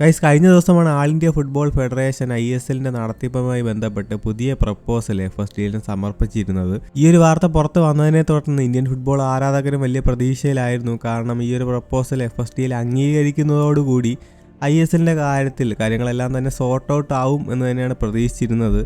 Guys കഴിഞ്ഞ ദിവസമാണ് all India football federation I S എല്ലിന്റെ നടത്തിപ്പുമായി ബന്ധപ്പെട്ട് പുതിയ പ്രപ്പോസൽ എഫ് എസ് ഡിയിലും സമർപ്പിച്ചിരുന്നത്. ഈ ഒരു വാർത്ത പുറത്ത് വന്നതിനെ തുടർന്ന് ഇന്ത്യൻ ഫുട്ബോൾ ആരാധകരും വലിയ പ്രതീക്ഷയിലായിരുന്നു. കാരണം ഈ ഒരു പ്രപ്പോസൽ എഫ് എസ് ഡിയിൽ അംഗീകരിക്കുന്നതോടുകൂടി ഐ എസ് എല്ലിന്റെ കാര്യത്തിൽ കാര്യങ്ങളെല്ലാം തന്നെ സോർട്ട് ഔട്ട് ആവും എന്ന് തന്നെയാണ് പ്രതീക്ഷിച്ചിരുന്നത്.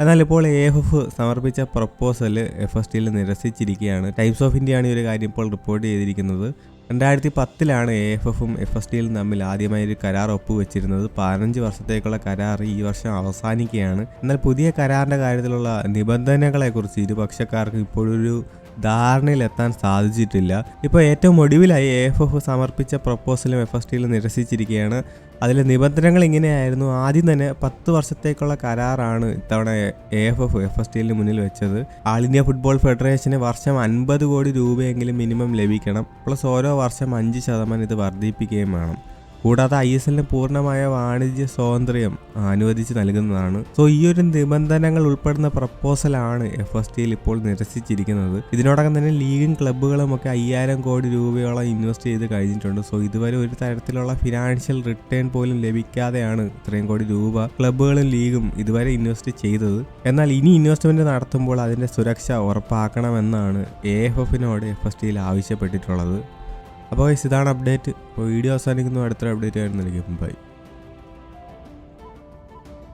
എന്നാൽ ഇപ്പോൾ എ എഫ് എഫ് സമർപ്പിച്ച പ്രപ്പോസൽ എഫ് എസ് ടിയിൽ നിരസിച്ചിരിക്കുകയാണ്. ടൈംസ് ഓഫ് ഇന്ത്യയാണ് ഈ ഒരു കാര്യം ഇപ്പോൾ റിപ്പോർട്ട് ചെയ്തിരിക്കുന്നത്. രണ്ടായിരത്തി പത്തിലാണ് എ എഫ് എഫും എഫ് എസ് ടിയിലും തമ്മിൽ ആദ്യമായി ഒരു കരാർ ഒപ്പുവെച്ചിരുന്നത്. പതിനഞ്ച് വർഷത്തേക്കുള്ള കരാർ ഈ വർഷം അവസാനിക്കുകയാണ്. എന്നാൽ പുതിയ കരാറിന്റെ കാര്യത്തിലുള്ള നിബന്ധനകളെക്കുറിച്ച് ഇരുപക്ഷക്കാർക്ക് ഇപ്പോഴൊരു ധാരണയിലെത്താൻ സാധിച്ചിട്ടില്ല. ഇപ്പോൾ ഏറ്റവും ഒടുവിലായി എ എഫ് എഫ് സമർപ്പിച്ച പ്രപ്പോസലും എഫ് എസ് ടിയിൽ നിരസിച്ചിരിക്കുകയാണ്. അതിലെ നിബന്ധനകൾ ഇങ്ങനെയായിരുന്നു. ആദ്യം തന്നെ പത്ത് വർഷത്തേക്കുള്ള കരാറാണ് ഇത്തവണ A F F F S ടിയിലിന് മുന്നിൽ വെച്ചത്. ആൾ ഇന്ത്യ ഫുട്ബോൾ ഫെഡറേഷന് വർഷം അൻപത് കോടി രൂപയെങ്കിലും മിനിമം ലഭിക്കണം. പ്ലസ് ഓരോ വർഷം അഞ്ച് ശതമാനം ഇത് വർദ്ധിപ്പിക്കുകയും വേണം. കൂടാതെ ഐ എസ് എല്ലിന് പൂർണമായ വാണിജ്യ സ്വാതന്ത്ര്യം അനുവദിച്ച് നൽകുന്നതാണ്. സോ ഈ ഒരു നിബന്ധനകൾ ഉൾപ്പെടുന്ന പ്രപ്പോസലാണ് എഫ് എസ് ടിയിൽ ഇപ്പോൾ നിരസിച്ചിരിക്കുന്നത്. ഇതിനോടകം തന്നെ ലീഗും ക്ലബ്ബുകളും ഒക്കെ അയ്യായിരം കോടി രൂപയോളം ഇൻവെസ്റ്റ് ചെയ്ത് കഴിഞ്ഞിട്ടുണ്ട്. സോ ഇതുവരെ ഒരു തരത്തിലുള്ള ഫിനാൻഷ്യൽ റിട്ടേൺ പോലും ലഭിക്കാതെയാണ് ഇത്രയും കോടി രൂപ ക്ലബ്ബുകളും ലീഗും ഇതുവരെ ഇൻവെസ്റ്റ് ചെയ്തത്. എന്നാൽ ഇനി ഇൻവെസ്റ്റ്മെന്റ് നടത്തുമ്പോൾ അതിന്റെ സുരക്ഷ ഉറപ്പാക്കണമെന്നാണ് എ എഫ് എഫിനോട് എഫ് എസ് ടിയിൽ ആവശ്യപ്പെട്ടിട്ടുള്ളത്. അപ്പോൾ ഇതാണ് അപ്ഡേറ്റ് അപ്പോൾ വീഡിയോ അവസാനിക്കുന്നു. അടുത്തൊരു അപ്ഡേറ്റ് ആയിരുന്നു എനിക്ക് ബൈ